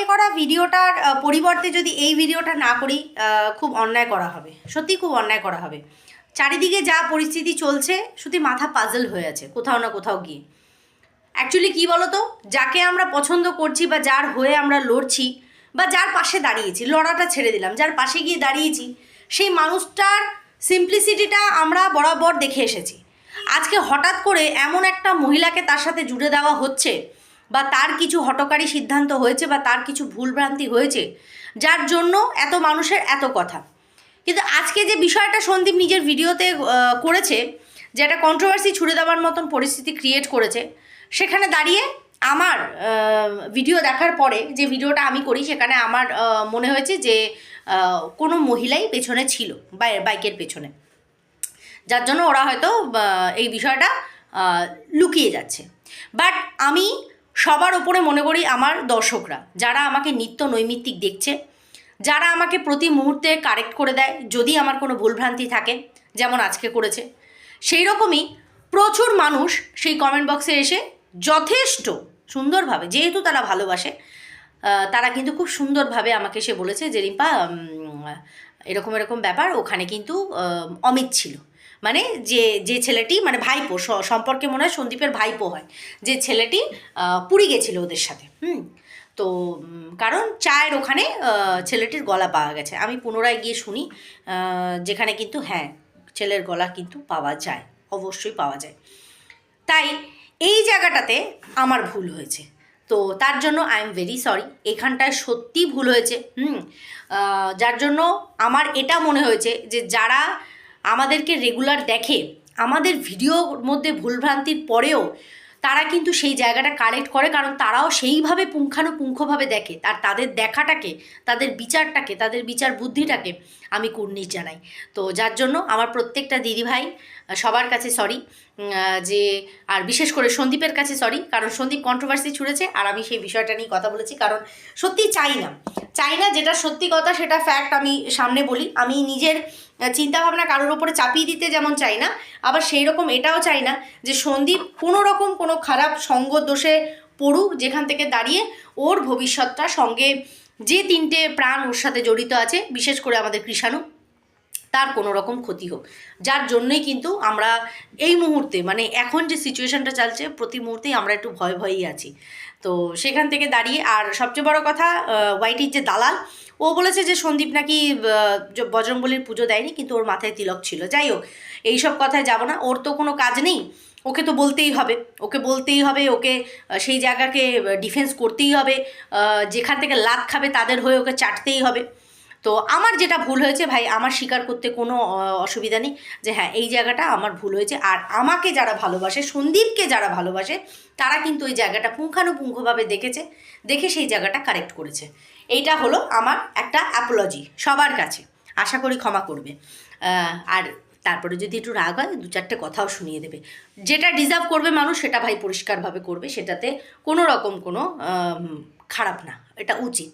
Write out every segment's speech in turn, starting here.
আগে করা ভিডিওটার পরিবর্তে যদি এই ভিডিওটা না করি খুব অন্যায় করা হবে। সত্যি খুব অন্যায় করা হবে। চারিদিকে যা পরিস্থিতি চলছে শুধু মাথা পাজল হয়ে আছে, কোথাও না কোথাও গিয়ে। অ্যাকচুয়ালি কী বলো তো যাকে আমরা পছন্দ করছি বা যার হয়ে আমরা লড়ছি বা যার পাশে দাঁড়িয়েছি, লড়াটা ছেড়ে দিলাম, যার পাশে গিয়ে দাঁড়িয়েছি, সেই মানুষটার সিম্পলিসিটিটা আমরা বরাবর দেখে এসেছি। আজকে হঠাৎ করে এমন একটা মহিলাকে তার সাথে জুড়ে দেওয়া হচ্ছে বা তার কিছু হটকারী সিদ্ধান্ত হয়েছে বা তার কিছু ভুলভ্রান্তি হয়েছে, যার জন্য এত মানুষের এত কথা। কিন্তু আজকে যে বিষয়টা সন্দীপ নিজের ভিডিওতে করেছে, যে একটা কন্ট্রোভার্সি ছুড়ে দেওয়ার মতন পরিস্থিতি ক্রিয়েট করেছে, সেখানে দাঁড়িয়ে আমার ভিডিও দেখার পরে যে ভিডিওটা আমি করি, সেখানে আমার মনে হয়েছে যে কোনো মহিলাই পেছনে ছিল বাইকের পেছনে। যার জন্য ওরা হয়তো এই বিষয়টা লুকিয়ে যাচ্ছে। বাট আমি সবার ওপরে মনে করি আমার দর্শকরা, যারা আমাকে নিত্য নৈমিত্তিক দেখছে, যারা আমাকে প্রতি মুহূর্তে কারেক্ট করে দেয় যদি আমার কোনো ভুলভ্রান্তি থাকে, যেমন আজকে করেছে। সেই রকমই প্রচুর মানুষ সেই কমেন্ট বক্সে এসে যথেষ্ট সুন্দরভাবে, যেহেতু তারা ভালোবাসে তারা কিন্তু খুব সুন্দরভাবে আমাকে এসে বলেছে যে, রিম্পা এরকম এরকম ব্যাপার, ওখানে কিন্তু অমিত ছিল। মানে যে যে ছেলেটি মানে ভাইপো সম্পর্কে মনে হয় সন্দীপের ভাইপো হয়, যে ছেলেটি পুরী গেছিল ওদের সাথে, হুম? তো কারণ চায়ের ওখানে ছেলেটির গলা পাওয়া গেছে। আমি পুনরায় গিয়ে শুনি যেখানে কিন্তু হ্যাঁ ছেলের গলা কিন্তু পাওয়া যায়, অবশ্যই পাওয়া যায়। তাই এই জায়গাটাতে আমার ভুল হয়েছে। তো তার জন্য আই এম ভেরি সরি এখানটায় সত্যি ভুল হয়েছে, হুম? যার জন্য আমার এটা মনে হয়েছে যে যারা আমাদেরকে রেগুলার দেখে, আমাদের ভিডিওর মধ্যে ভুলভ্রান্তির পরেও তারা কিন্তু সেই জায়গাটা কালেক্ট করে, কারণ তারাও সেইভাবে পুঙ্খানুপুঙ্খভাবে দেখে। আর তাদের দেখাটাকে, তাদের বিচারটাকে, তাদের বিচার বুদ্ধিটাকে আমি কুর্নিশ জানাই। তো যার জন্য আমার প্রত্যেকটা দিদিভাই, সবার কাছে সরি যে, আর বিশেষ করে সন্দীপের কাছে সরি কারণ সন্দীপ কন্ট্রোভার্সি ছুড়েছে, আর আমি সেই বিষয়টা নিয়ে কথা বলেছি, কারণ সত্যি চাই না। চাই না যেটা সত্যি কথা, সেটা ফ্যাক্ট আমি সামনে বলি। আমি নিজের চিন্তাভাবনা কারোর ওপরে চাপিয়ে দিতে যেমন চাই না, আবার সেই রকম এটাও চাই না যে, সন্দীপ কোনো রকম কোনো খারাপ সঙ্গ দোষে পড়ুক যেখান থেকে দাঁড়িয়ে ওর ভবিষ্যৎটা সঙ্গে যে তিনটে প্রাণ ওর সাথে জড়িত আছে, বিশেষ করে আমাদের কৃষাণু। তার কোনো রকম ক্ষতি হোক। যার জন্যই কিন্তু আমরা এই মুহূর্তে মানে এখন যে সিচুয়েশনটা চলছে, প্রতি মুহূর্তেই আমরা একটু ভয় ভয়েই আছি। তো সেখান থেকে দাঁড়িয়ে, আর সবচেয়ে বড় কথা ওয়াইটির যে দালাল, ও বলেছে যে সন্দীপ নাকি বজরংবলির পুজো দেয়নি, কিন্তু ওর মাথায় তিলক ছিল। যাই হোক, এইসব কথায় যাব না। ওর তো কোনো কাজ নেই। ওকে তো বলতেই হবে। ওকে বলতেই হবে, ওকে সেই জায়গাকে ডিফেন্স করতেই হবে। যেখান থেকে লাত খাবে তাদের হয়ে ওকে চাটতেই হবে। তো আমার যেটা ভুল হয়েছে, ভাই, আমার স্বীকার করতে কোনো অসুবিধা নেই যে হ্যাঁ এই জায়গাটা আমার ভুল হয়েছে। আর আমাকে যারা ভালোবাসে, সন্দীপকে যারা ভালোবাসে, তারা কিন্তু ওই জায়গাটা পুঙ্খানুপুঙ্খভাবে দেখেছে, দেখে সেই জায়গাটা কারেক্ট করেছে। এইটা হলো আমার একটা অ্যাপোলজি সবার কাছে। আশা করি ক্ষমা করবে। আর তারপরে যদি একটু রাগ হয়, দু চারটে কথাও শুনিয়ে দেবে। যেটা ডিজার্ভ করবে মানুষ, সেটা ভাই পরিষ্কারভাবে করবে। সেটাতে কোনো রকম কোনো খারাপ না। এটা উচিত।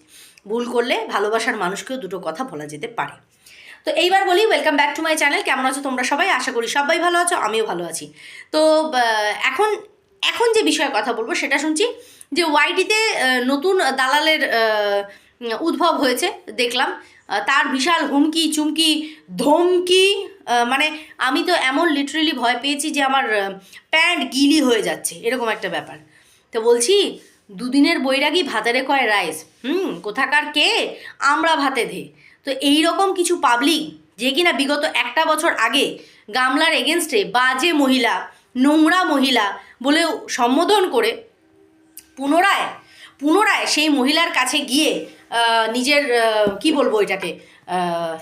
ভুল করলে ভালোবাসার মানুষকেও দুটো কথা বলা যেতে পারে। তো এইবার বলি welcome back to my channel কেমন আছো তোমরা সবাই? আশা করি সবাই ভালো আছো, আমিও ভালো আছি। তো এখন এখন যে বিষয়ে কথা বলব সেটা শুনছি যে ওয়াইটিতে নতুন দালালের উদ্ভব হয়েছে, দেখলাম। তার বিশাল হুমকি, চুমকি, ধমকি মানে আমি তো এমন লিটারেলি ভয় পেয়েছি যে আমার প্যান্ট গিলি হয়ে যাচ্ছে, এরকম একটা ব্যাপার। তো বলছি দুদিনের বৈরাগী ভাতারে কয় রাইস? হুম, কোথাকার কে? আমরা ভাতে ধে। তো এই রকম কিছু পাবলিক যে কিনা বিগত একটা বছর আগে গামলার এগেনস্টে বাজে মহিলা, নোংরা মহিলা বলে সম্বোধন করে পুনরায় পুনরায় সেই মহিলার কাছে গিয়ে নিজের কি বলব এটাকে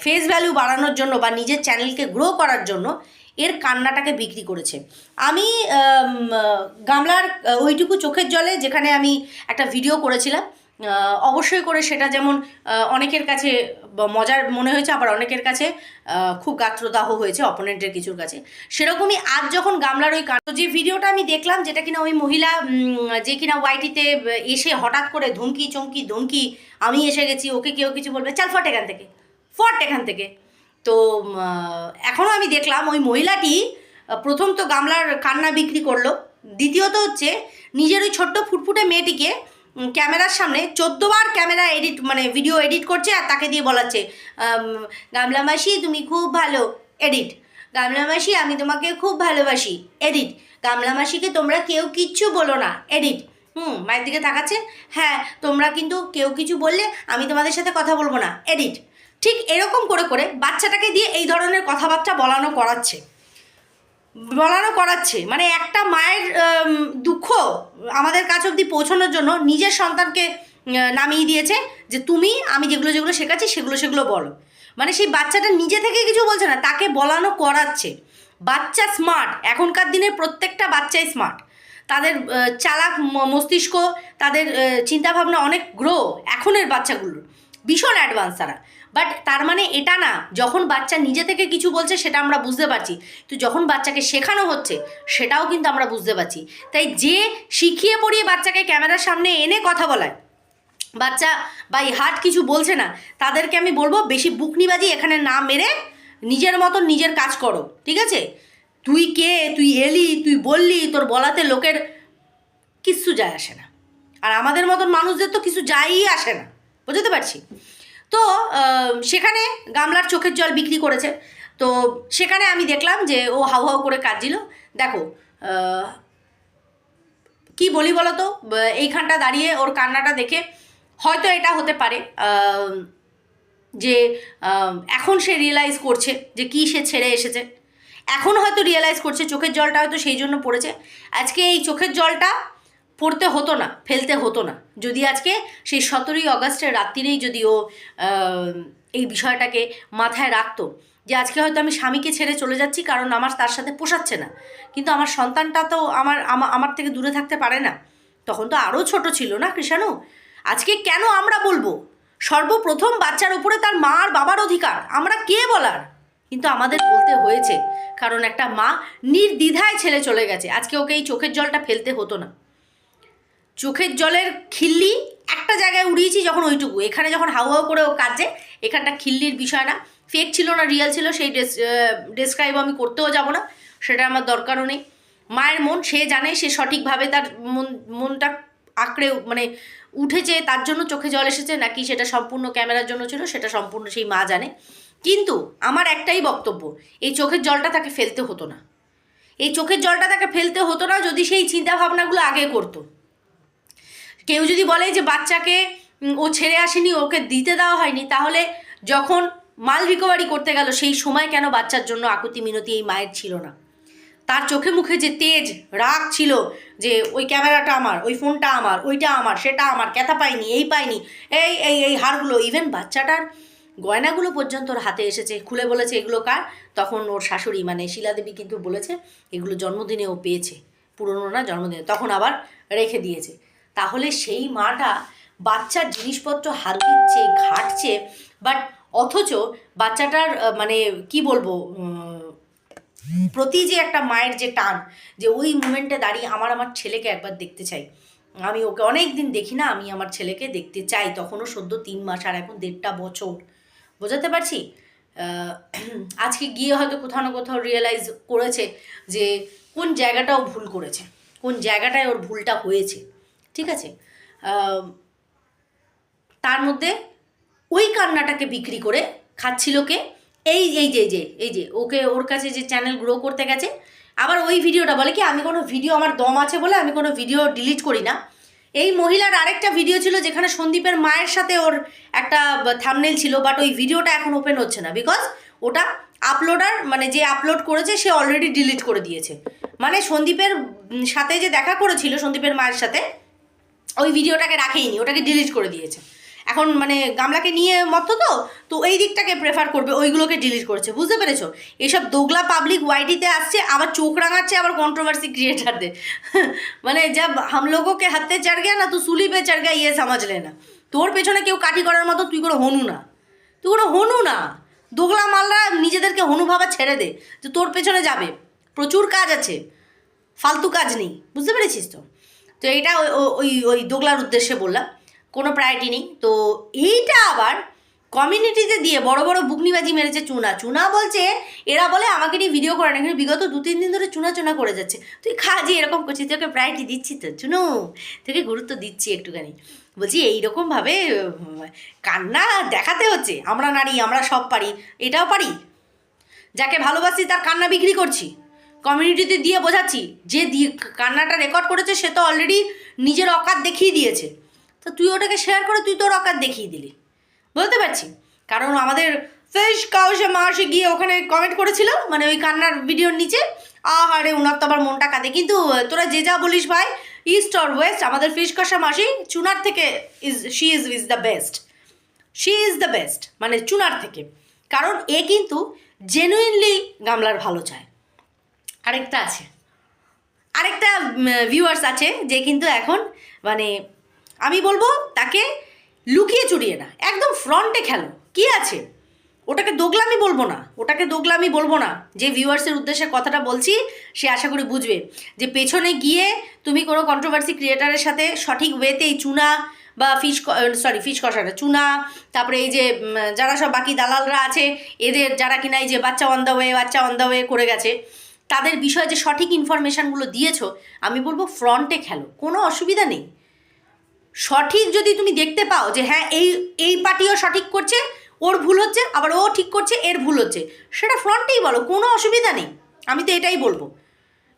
ফেস ভ্যালু বাড়ানোর জন্য বা নিজের চ্যানেলকে গ্রো করার জন্য এর কান্নাটাকে বিক্রি করেছে। আমি গামলার ওইটুকু চোখের জলে যেখানে আমি একটা ভিডিও করেছিলাম অবশ্যই করে সেটা যেমন অনেকের কাছে মজার মনে হয়েছে, আবার অনেকের কাছে খুব গাত্রদাহ হয়েছে অপোনেন্টের কিছুর কাছে। সেরকমই আজ যখন গামলার ওই কাণ্ড যে ভিডিওটা আমি দেখলাম যেটা কিনা ওই মহিলা যে কিনা ওয়াইটিতে এসে হঠাৎ করে ধমকি, চমকি, ধমকি, আমি এসে গেছি, ওকে কেউ কিছু বলবে, চাল ফট এখান থেকে, ফট এখান থেকে। তো এখনও আমি দেখলাম ওই মহিলাটি প্রথম তো গামলার কান্না বিক্রি করল। দ্বিতীয়ত হচ্ছে, নিজের ওই ছোট্ট ফুটফুটে মেয়েটিকে ক্যামেরার সামনে চোদ্দবার ক্যামেরা এডিট মানে ভিডিও এডিট করছে আর তাকে দিয়ে বলাচ্ছে গামলা মাসি, তুমি খুব ভালো, এডিট। গামলা মাসি, আমি তোমাকে খুব ভালোবাসি, এডিট। গামলা মাসিকে তোমরা কেউ কিচ্ছু বলো না, এডিট। হুম, মায়ের দিকে তাকাচ্ছে হ্যাঁ তোমরা কিন্তু কেউ কিছু বললে আমি তোমাদের সাথে কথা বলব না, এডিট। ঠিক এরকম করে করে বাচ্চাটাকে দিয়ে এই ধরনের কথাবার্তা বলানো করাচ্ছে। বলানো করাচ্ছে। মানে একটা মায়ের দুঃখ আমাদের কাছে অবধি পৌঁছানোর জন্য নিজের সন্তানকে নামিয়ে দিয়েছে যে তুমি, আমি যেগুলো যেগুলো শেখাচ্ছি সেগুলো সেগুলো বলো। মানে সেই বাচ্চাটা নিজে থেকে কিছু বলছে না, তাকে বলানো করাচ্ছে। বাচ্চা স্মার্ট এখনকার দিনে প্রত্যেকটা বাচ্চাই স্মার্ট তাদের চালাক মস্তিষ্ক, তাদের চিন্তাভাবনা অনেক গ্রো এখনের বাচ্চাগুলোর। ভীষণ অ্যাডভান্স তারা। বাট তার মানে এটা না, যখন বাচ্চা নিজে থেকে কিছু বলছে সেটা আমরা বুঝতে পারছি। তো যখন বাচ্চাকে শেখানো হচ্ছে, সেটাও কিন্তু আমরা বুঝতে পারছি। তাই যে শিখিয়ে পড়িয়ে বাচ্চাকে ক্যামেরার সামনে এনে কথা বলায়, বাচ্চা বা হাট কিছু বলছে না, তাদেরকে আমি বলব বেশি বুকনিবাজি এখানে না মেরে নিজের মতন নিজের কাজ করো, ঠিক আছে? তুই কে, তুই এলি, তুই বললি, তোর বলাতে লোকের কিচ্ছু যায় আসে না। আর আমাদের মতন মানুষদের তো কিছু যায়ই আসে না, বুঝতে পারছি? তো সেখানে গামলার চোখের জল বিক্রি করেছে। তো সেখানে আমি দেখলাম যে ও হাউ হাউ করে কাঁদছিল। দেখো কি বলি বলো তো? এইখানটা দাঁড়িয়ে ওর কান্নাটা দেখে হয়তো এটা হতে পারে যে এখন সে রিয়েলাইজ করছে যে কি সে ছেড়ে এসেছে। এখন হয়তো রিয়েলাইজ করছে, চোখের জলটা হয়তো সেই জন্য পড়েছে। আজকে এই চোখের জলটা পড়তে হতো না, ফেলতে হতো না। যদি আজকে সেই সতেরোই অগস্টের রাত্রিরেই যদি ও এই বিষয়টাকে মাথায় রাখতো যে আজকে হয়তো আমি স্বামীকে ছেড়ে চলে যাচ্ছি, কারণ আমার তার সাথে পোষাচ্ছে না। কিন্তু আমার সন্তানটা তো আমার আমার থেকে দূরে থাকতে পারে না। তখন তো আরও ছোট ছিল না কৃষাণু? আজকে কেন আমরা বলব? সর্বপ্রথম বাচ্চার উপরে তার মা আর বাবার অধিকার। আমরা কে বলার? কিন্তু আমাদের বলতে হয়েছে, কারণ একটা মা নির্দ্বিধায় ছেলে চলে গেছে। আজকে ওকে এই চোখের জলটা ফেলতে হতো না। চোখের জলের খিল্লি একটা জায়গায় উড়িয়েছি যখন ওইটুকু। এখানে যখন হাউ হাউ করে ও কাজে এখানটা খিল্লির বিষয় না। ফেক ছিল না রিয়েল ছিল, সেই ডেস ডেসক্রাইব আমি করতেও যাব না, সেটা আমার দরকারও নেই। মায়ের মন, সে জানে, সে সঠিকভাবে তার মন, মনটা আঁকড়ে মানে উঠেছে, তার জন্য চোখে জল এসেছে, নাকি সেটা সম্পূর্ণ ক্যামেরার জন্য ছিল, সেটা সম্পূর্ণ সেই মা জানে। কিন্তু আমার একটাই বক্তব্য, এই চোখের জলটা তাকে ফেলতে হতো না। এই চোখের জলটা তাকে ফেলতে হতো না যদি সেই চিন্তা ভাবনাগুলো আগে করতো। কেউ যদি বলে যে বাচ্চাকে ও ছেড়ে আসেনি, ওকে দিতে দেওয়া হয়নি, তাহলে যখন মাল রিকভারি করতে গেল, সেই সময় কেন বাচ্চার জন্য আকুতি মিনতি এই মায়ের ছিল না? তার চোখে মুখে যে তেজ, রাগ ছিল যে ওই ক্যামেরাটা আমার, ওই ফোনটা আমার, ওইটা আমার, সেটা আমার, ক্যাথা পাইনি এই পাইনি এই এই এই হারগুলো ইভেন বাচ্চাটার গয়নাগুলো পর্যন্ত ওর হাতে এসেছে, খুলে বলেছে, এগুলো কার? তখন ওর শাশুড়ি মানে শিলাদেবী কিন্তু বলেছে, এগুলো জন্মদিনে ও পেয়েছে, পুরনো না জন্মদিনে। তখন আবার রেখে দিয়েছে। তাহলে সেই মাটা বাচ্চার জিনিসপত্র হাত দিচ্ছে ঘাটছে বাট অথচ বাচ্চাটার মানে কি বলব প্রতি যে একটা মায়ের যে টান, যে ওই মুমেন্টে দাঁড়িয়ে আমার আমার ছেলেকে একবার দেখতে চাই। আমি ওকে অনেক দিন দেখি না, আমি আমার ছেলেকে দেখতে চাই। তখনও সদ্য তিন মাস আর এখন দেড়টা বছর। বোঝাতে পারছি? আজকে গিয়ে হয়তো কোথাও না কোথাও রিয়েলাইজ করেছে যে কোন জায়গাটাও ভুল করেছে, কোন জায়গাটায় ওর ভুলটা হয়েছে। ঠিক আছে? তার মধ্যে ওই কান্নাটাকে বিক্রি করে খাচ্ছিল কে? এই এই যে যে, এই যে, ওকে ওর কাছে যে চ্যানেল গ্রো করতে গেছে, আবার ওই ভিডিওটা বলে কি, আমি কোনো ভিডিও আমার দম আছে বলে আমি কোনো ভিডিও ডিলিট করি না। এই মহিলার আরেকটা ভিডিও ছিল যেখানে সন্দীপের মায়ের সাথে ওর একটা থামনেল ছিল বাট ওই ভিডিওটা এখন ওপেন হচ্ছে না বিকজ ওটা আপলোডার মানে যে আপলোড করেছে, সে অলরেডি ডিলিট করে দিয়েছে। মানে সন্দীপের সাথে যে দেখা করেছিল, সন্দীপের মায়ের সাথে ওই ভিডিওটাকে রাখেইনি, ওটাকে ডিলিট করে দিয়েছে। এখন মানে গামলাকে নিয়ে মত তো তো এই দিকটাকে প্রেফার করবে, ওইগুলোকে ডিলিট করছে, বুঝতে পেরেছ? এইসব দোগলা পাবলিক ওয়াইডিতে আসছে, আবার চোখ রাঙাচ্ছে আবার কন্ট্রোভার্সি ক্রিয়েটারদের মানে যা হাম লোককে হাতে চার গিয়া না, তো সুলি পে চার গিয়া ইয়ে সামাজলে না তোর পেছনে কেউ কাটি করার মতো তুই কোনো হনু না। তুই কোনো হনু না। দোগলা মালরা নিজেদেরকে হনু ভাবা ছেড়ে দে, যে তোর পেছনে যাবে। প্রচুর কাজ আছে, ফালতু কাজ নেই, বুঝতে পেরেছিস তো? তো এটা ওই- ওই দোগলার উদ্দেশ্যে বললাম, কোনো প্রায়োরিটি নেই। তো এইটা আবার কমিউনিটিতে দিয়ে বড় বড় বুকনিবাজি মেরেছে চুনা। চুনা বলছে, এরা বলে আমাকে নিয়ে ভিডিও করে না, কিন্তু বিগত দু, তিন দিন ধরে চুনা চুনা করে যাচ্ছে। তুই খা, যে এরকম করছিস, তোকে প্রায়োরিটি দিচ্ছি তো, চুনু, তোকে গুরুত্ব দিচ্ছি একটুখানি। বলছি, এইরকমভাবে কান্না দেখাতে হচ্ছে। আমরা নারী, আমরা সব পারি, এটাও পারি? যাকে ভালোবাসি তার কান্না বিক্রি করছি। কমিউনিটিতে দিয়ে বোঝাচ্ছি, যে দিয়ে কান্নাটা রেকর্ড করেছে, সে তো অলরেডি নিজের অকাত দেখিয়ে দিয়েছে। তো তুই ওটাকে শেয়ার করে, তুই তোর অকাত দেখিয়ে দিলি। বলতে পারছি? কারণ আমাদের ফেস কাউসে মাসে গিয়ে ওখানে কমেন্ট করেছিল মানে ওই কান্নার ভিডিওর নিচে আহারে উনার তো আবার মনটা কাঁদে। কিন্তু তোরা যে যা বলিস ভাই ইস্ট অর ওয়েস্ট আমাদের ফিস কষা মাসি চুনার থেকে is she is is the best she is the best মানে চুনার থেকে। কারণ এ কিন্তু জেনুইনলি গামলার ভালো চায়। আরেকটা আছে। আরেকটা ভিউয়ার্স আছে যে কিন্তু এখন মানে আমি বলব তাকে লুকিয়ে চুরিয়ে না, একদম ফ্রন্টে খেলো। কি আছে? ওটাকে দোগলামি বলব না, ওটাকে দোগলামি বলব না। যে ভিউয়ার্সের উদ্দেশ্যে কথাটা বলছি, সে আশা করি বুঝবে। যে পেছনে গিয়ে তুমি কোনো কন্ট্রোভার্সি ক্রিয়েটারের সাথে সঠিক ওয়েতে এই চুনা বা ফিশ সরি ফিশ কষাটা চুনা। তারপরে এই যে যারা সব বাকি দালালরা আছে, এদের যারা কিনা এই যে বাচ্চা অন ওয়ে বাচ্চা অন দ্য ওয়ে করে গেছে। তাদের বিষয়ে যে সঠিক ইনফরমেশানগুলো দিয়েছ, আমি বলব ফ্রন্টে খেলো, কোনো অসুবিধা নেই। সঠিক যদি তুমি দেখতে পাও যে হ্যাঁ এই এই পার্টিও সঠিক করছে, ওর ভুল হচ্ছে, আবার ও ঠিক করছে, এর ভুল হচ্ছে, সেটা ফ্রন্টেই বলো, কোনো অসুবিধা নেই, আমি তো এটাই বলব।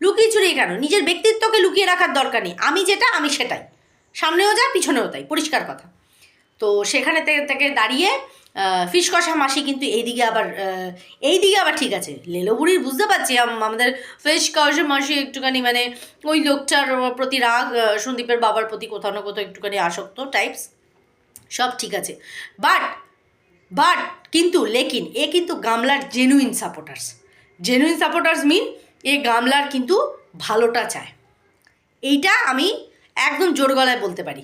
লুকিয়ে চুরিয়ে কেন? নিজের ব্যক্তিত্বকে লুকিয়ে রাখার দরকার নেই, আমি যেটা, আমি সেটাই। সামনেও যা, পিছনেও তাই, পরিষ্কার কথা। তো সেখানে থেকে দাঁড়িয়ে ফিস কষা মাসি কিন্তু এইদিকে আবার এইদিকে আবার ঠিক আছে। লেলোবুড়ির বুঝতে পারছি আম- আমাদের ফিস কষা মাসি একটুখানি মানে ওই লোকটার প্রতি রাগ সন্দীপের বাবার প্রতি কোথাও না কোথাও একটুখানি আসক্ত টাইপস সব ঠিক আছে। বাট বাট কিন্তু লেকিন, এ কিন্তু গামলার genuine supporters genuine supporters mean এ গামলার কিন্তু ভালোটা চায়। এইটা আমি একদম জোর গলায় বলতে পারি।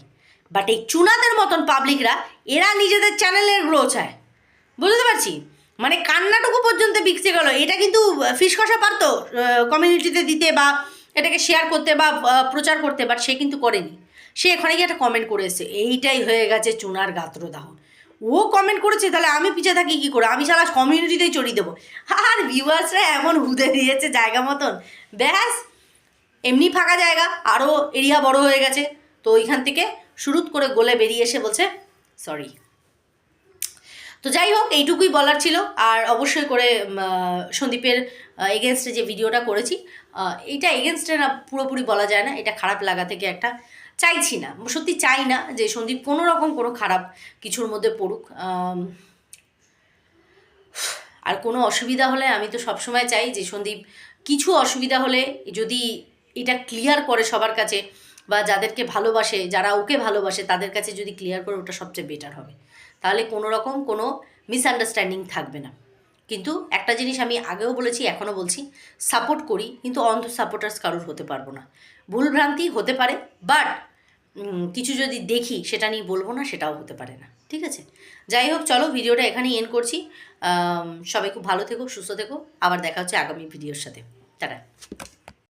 বাট এই চুনাদের মতন পাবলিকরা এরা নিজেদের চ্যানেলের গ্রো চায়। বুঝতে পারছি? মানে কান্নাটুকু পর্যন্ত বিকতে গেল। এটা কিন্তু ফিস কষা পারতো কমিউনিটিতে দিতে বা এটাকে শেয়ার করতে বা প্রচার করতে বাট সে কিন্তু করেনি। সে এখানে গিয়ে একটা কমেন্ট করে এসেছে, এইটাই হয়ে গেছে চুনার গাত্রদাহ ও কমেন্ট করেছে, তাহলে আমি পিছিয়ে থাকি কী করে? আমি সারা কমিউনিটিতেই চড়িয়ে দেবো। আর ভিউয়ার্সরা এমন হুদে দিয়েছে জায়গা মতন। ব্যাস, এমনি ফাঁকা জায়গা আরও এরিয়া বড় হয়ে গেছে। তো ওইখান থেকে শুরুত করে গোলে বেরিয়ে এসে বলছে সরি তো যাই হোক, এইটুকুই বলার ছিল। আর অবশ্যই করে সন্দীপের এগেনস্টে যে ভিডিওটা করেছি এইটা এগেনস্টে না পুরোপুরি বলা যায় না, এটা খারাপ লাগা থেকে একটা চাইছি না। সত্যি চাই না যে সন্দীপ কোনো রকম কোনো খারাপ কিছুর মধ্যে পড়ুক। আর কোনো অসুবিধা হলে আমি তো সবসময় চাই যে সন্দীপ কিছু অসুবিধা হলে যদি এটা ক্লিয়ার করে সবার কাছে বা যাদেরকে ভালোবাসে, যারা ওকে ভালোবাসে, তাদের কাছে যদি ক্লিয়ার করে ওটা সবচেয়ে বেটার হবে। তাহলে কোনো রকম কোনো মিসআন্ডারস্ট্যান্ডিং থাকবে না। কিন্তু একটা জিনিস আমি আগেও বলেছি এখনও বলছি সাপোর্ট করি, কিন্তু অন্ধ সাপোর্টার্স কারোর হতে পারব না। ভুলভ্রান্তি হতে পারে বাট কিছু যদি দেখি, সেটা নিয়ে বলব না, সেটাও হতে পারে না। ঠিক আছে? যাই হোক, চলো ভিডিওটা এখানেই এন্ড করছি। সবাই খুব ভালো থেকো, সুস্থ থেকো। আবার দেখা হচ্ছে আগামী ভিডিওর সাথে। টাটা।